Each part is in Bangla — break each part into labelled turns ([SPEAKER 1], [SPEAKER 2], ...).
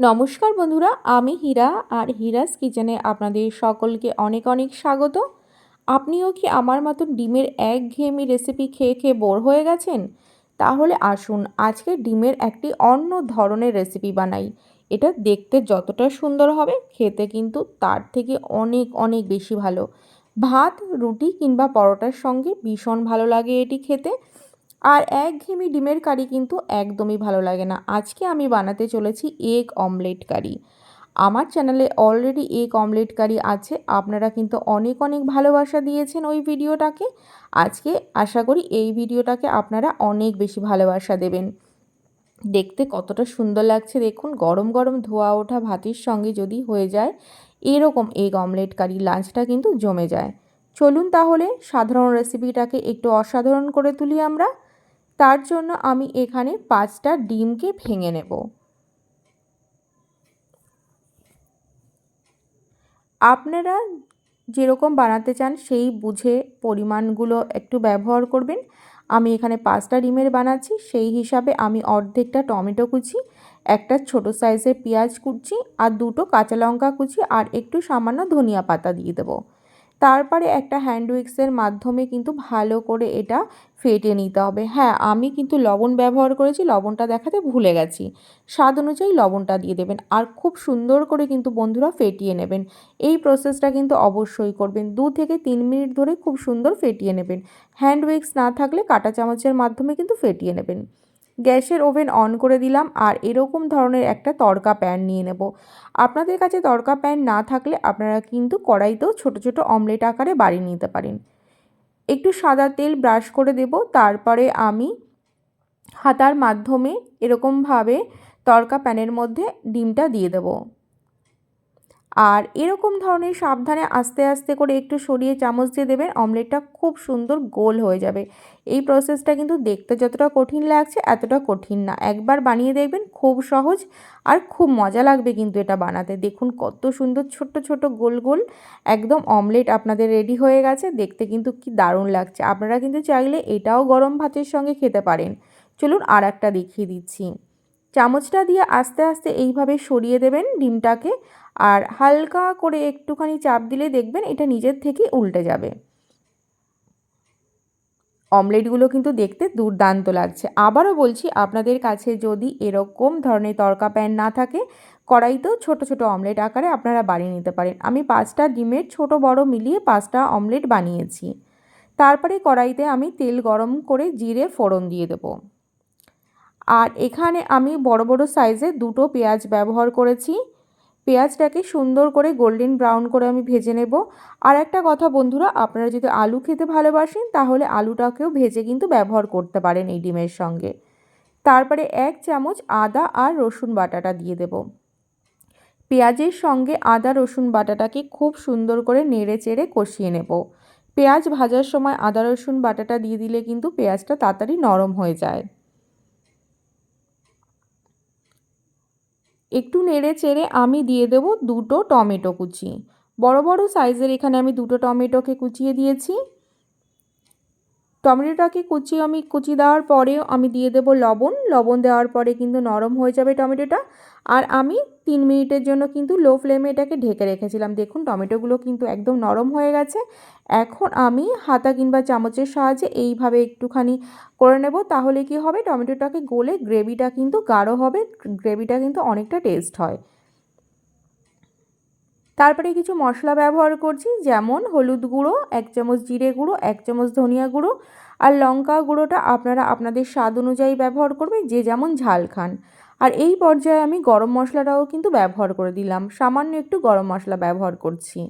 [SPEAKER 1] নমস্কার বন্ধুরা, আমি হীরা আর হীরাস কিচেনে আপনাদের সকলকে অনেক অনেক স্বাগত। আপনিও কি আমার মতন ডিমের এক ঘেয়েমি রেসিপি খেয়ে খেয়ে বোর হয়ে গেছেন? তাহলে আসুন আজকে ডিমের একটি অন্য ধরনের রেসিপি বানাই। এটা দেখতে যতটা সুন্দর হবে, খেতে কিন্তু তার থেকে অনেক অনেক বেশি ভালো। ভাত, রুটি কিংবা পরোটার সঙ্গে ভীষণ ভালো লাগে এটি খেতে। আর এক একঘেয়েমি ডিমের কারি কিন্তু একদমই ভালো লাগে না। আজকে আমি বানাতে চলেছি এগ অমলেট কারি। আমার চ্যানেলে অলরেডি এগ অমলেট কারি আছে। আপনারা কিন্তু অনেক অনেক ভালোবাসা দিয়েছেন ওই ভিডিওটাকে। আজকে আশা করি এই ভিডিওটাকে আপনারা অনেক বেশি ভালোবাসা দেবেন। দেখতে কতটা সুন্দর লাগছে দেখুন। গরম গরম ধোয়া ওঠা ভাতের সঙ্গে যদি হয়ে যায়, এরকম এগ অমলেট কারি লাঞ্চটা কিন্তু জমে যায়। চলুন তাহলে সাধারণ রেসিপিটাকে একটু অসাধারণ করে তুলি আমরা। তার জন্য আমি এখানে পাঁচটা ডিমকে ভেঙে নেব। আপনারা যেরকম বানাতে চান সেই বুঝে পরিমাণগুলো একটু ব্যবহার করবেন। আমি এখানে পাঁচটা ডিমের বানাচ্ছি, সেই হিসাবে আমি অর্ধেকটা টমেটো কুচি, একটা ছোট সাইজের পেঁয়াজ কুচি আর দুটো কাঁচা লঙ্কা কুচি আর একটু সামান্য ধনিয়া পাতা দিয়ে দেবো। তারপরে একটা হ্যান্ড উইক্সের মাধ্যমে কিন্তু ভালো করে এটা ফেটে নিতে হবে। হ্যাঁ আমি কিন্তু লবণ ব্যবহার করেছি, লবণটা দেখাতে ভুলে গেছি। স্বাদ অনুযায়ী লবণটা দিয়ে দেবেন আর খুব সুন্দর করে কিন্তু বন্ধুরা ফেটিয়ে নেবেন। এই প্রসেসটা কিন্তু অবশ্যই করবেন। দু থেকে তিন মিনিট ধরে খুব সুন্দর ফেটিয়ে নেবেন। হ্যান্ড উইক্স না থাকলে কাটা চামচের মাধ্যমে কিন্তু ফেটিয়ে নেবেন। গ্যাসের ওভেন অন করে দিলাম আর এরকম ধরনের একটা তড়কা প্যান নিয়ে নেব। আপনাদের কাছে তড়কা প্যান না থাকলে আপনারা কিন্তু কড়াইতেও ছোট ছোট অমলেট আকারে বাড়িয়ে নিতে পারেন। একটু সাদা তেল ব্রাশ করে দেব, তারপরে আমি হাতার মাধ্যমে এরকমভাবে তড়কা প্যানের মধ্যে ডিমটা দিয়ে দেবো। আর এরকম ধরনের সাবধানে আস্তে আস্তে করে একটু সরিয়ে চামচ দিয়ে দেবেন, অমলেটটা খুব সুন্দর গোল হয়ে যাবে। এই প্রসেসটা কিন্তু দেখতে যতটা কঠিন লাগছে এতটা কঠিন না। একবার বানিয়ে দেখবেন খুব সহজ আর খুব মজা লাগবে কিন্তু এটা বানাতে। দেখুন কত সুন্দর ছোট্ট ছোট গোল গোল একদম অমলেট আপনাদের রেডি হয়ে গেছে, দেখতে কিন্তু কি দারুণ লাগছে। আপনারা কিন্তু চাইলে এটাও গরম ভাতের সঙ্গে খেতে পারেন। চলুন আর একটা দেখিয়ে দিচ্ছি। চামচটা দিয়ে আস্তে আস্তে এইভাবে সরিয়ে দেবেন ডিমটাকে আর হালকা করে একটুখানি চাপ দিলে দেখবেন এটা নিজের থেকেই উল্টে যাবে। অমলেটগুলো কিন্তু দেখতে দুর্দান্ত লাগছে। আবারও বলছি, আপনাদের কাছে যদি এরকম ধরনের তরকা প্যান না থাকে, কড়াইতেও ছোট ছোট অমলেট আকারে আপনারা বানিয়ে নিতে পারেন। আমি পাঁচটা ডিমের ছোট বড় মিলিয়ে পাঁচটা অমলেট বানিয়েছি। তারপরে কড়াইতে আমি তেল গরম করে জিরে ফোড়ন দিয়ে দেবো। আর এখানে আমি বড় বড় সাইজে দুটো পেঁয়াজ ব্যবহার করেছি। পেঁয়াজটাকে সুন্দর করে গোল্ডেন ব্রাউন করে আমি ভেজে নেব। আর একটা কথা বন্ধুরা, আপনারা যদি আলু খেতে ভালোবাসেন, তাহলে আলুটাকেও ভেজে কিন্তু ব্যবহার করতে পারেন এই ডিমের সঙ্গে। তারপরে এক চামচ আদা আর রসুন বাটাটা দিয়ে দেব। পেঁয়াজের সঙ্গে আদা রসুন বাটাটাকে খুব সুন্দর করে নেড়ে চেড়ে কষিয়ে নেব। পেঁয়াজ ভাজার সময় আদা রসুন বাটাটা দিয়ে দিলে কিন্তু পেঁয়াজটা তাড়াতাড়ি নরম হয়ে যায়। একটু নেড়ে চেড়ে আমি দিয়ে দেব দুটো টমেটো কুচি। বড় বড় সাইজের এখানে আমি দুটো টমেটোকে কুচিয়ে দিয়েছি। টমেটোটাকে কুচিয়ে আমি, কুচি দেওয়ার পরেও আমি দিয়ে দেব লবণ। লবণ দেওয়ার পরে কিন্তু নরম হয়ে যাবে টমেটোটা। আর আমি তিন মিনিটের জন্য কিন্তু লো ফ্লেমে এটাকে ঢেকে রেখেছিলাম। দেখুন, টমেটোগুলো কিন্তু একদম নরম হয়ে গেছে। এখন আমি হাতা কিংবা চামচের সাহায্যে এইভাবে একটুখানি করে নেব। তাহলে কি হবে? টমেটোটাকে গলে গ্রেভিটা কিন্তু গাঢ় হবে, গ্রেভিটা কিন্তু অনেকটা টেস্ট হয়। তারপরে কিছু মশলা ব্যবহার করছি, যেমন হলুদ গুঁড়ো, এক চামচ জিরে গুঁড়ো, এক চামচ ধনিয়া গুঁড়ো আর লঙ্কা গুঁড়োটা আপনারা আপনাদের স্বাদ অনুযায়ী ব্যবহার করবেন, যে যেমন ঝাল খান। আর এই পর্যায়ে আমি গরম মশলাটাও কিন্তু ব্যবহার করে দিলাম। সামান্য একটু গরম মশলা ব্যবহার করছি।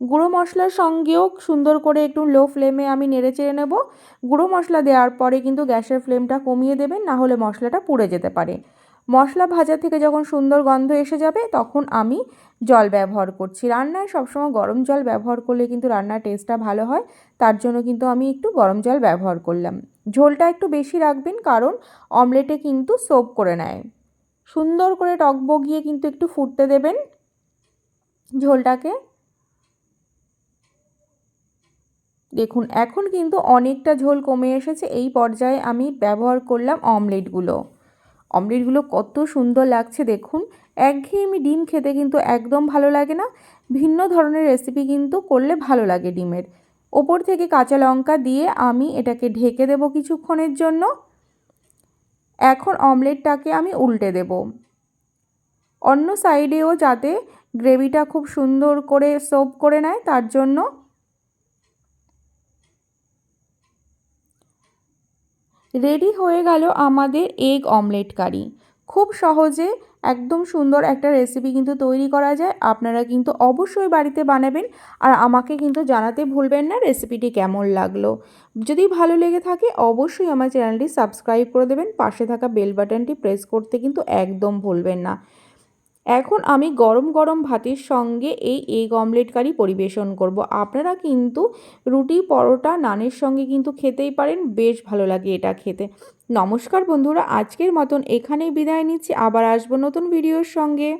[SPEAKER 1] গুঁড়ো মশলার সঙ্গেও সুন্দর করে একটু লো ফ্লেমে আমি নেড়ে চেড়ে নেব। গুঁড়ো মশলা দেওয়ার পরে কিন্তু গ্যাসের ফ্লেমটা কমিয়ে দেবেন, না হলে মশলাটা পুড়ে যেতে পারে। মশলা ভাজা থেকে যখন সুন্দর গন্ধ এসে যাবে, তখন আমি জল ব্যবহার করছি। রান্নায় সবসময় গরম জল ব্যবহার করলে কিন্তু রান্নার টেস্টটা ভালো হয়। তার জন্য কিন্তু আমি একটু গরম জল ব্যবহার করলাম। ঝোলটা একটু বেশি রাখবেন, কারণ অমলেটে কিন্তু সোপ করে নেয়। সুন্দর করে টক বগিয়ে কিন্তু একটু ফুটতে দেবেন ঝোলটাকে। দেখুন, এখন কিন্তু অনেকটা ঝোল কমে এসেছে। এই পর্যায়ে আমি ব্যবহার করলাম অমলেটগুলো। অমলেটগুলো কত সুন্দর লাগছে, দেখুন। একঘেয়েমি ডিম খেতে কিন্তু একদম ভালো লাগে না। ভিন্ন ধরনের রেসিপি কিন্তু করলে ভালো লাগে ডিমের। ওপর থেকে কাঁচা লঙ্কা দিয়ে আমি এটাকে ঢেকে দেব কিছুক্ষণের জন্য। এখন অমলেটটাকে আমি উল্টে দেব। অন্য সাইডেও যাতে গ্রেভিটা খুব সুন্দর করে সোপ করে নেয়, তার জন্য রেডি হয়ে গেল আমাদের এগ অমলেট কারি। খুব সহজে একদম সুন্দর একটা রেসিপি কিন্তু তৈরি করা যায়। আপনারা কিন্তু অবশ্যই বাড়িতে বানাবেন আর আমাকে কিন্তু জানাতে ভুলবেন না রেসিপিটি কেমন লাগল। যদি ভালো লেগে থাকে অবশ্যই আমার চ্যানেলটি সাবস্ক্রাইব করে দেবেন, পাশে থাকা বেল বাটনটি প্রেস করতে কিন্তু একদম ভুলবেন না। এখন আমি গরম গরম ভাতের সঙ্গে এই এগ অমলেট কারি পরিবেশন করব। আপনারা কিন্তু রুটি, পরোটা, নানের সঙ্গে কিন্তু খেতেই পারেন, বেশ ভালো লাগে এটা খেতে। নমস্কার বন্ধুরা আজকের মতন এখানেই বিদায় নিচ্ছি। আবার আসব নতুন ভিডিওর সঙ্গে।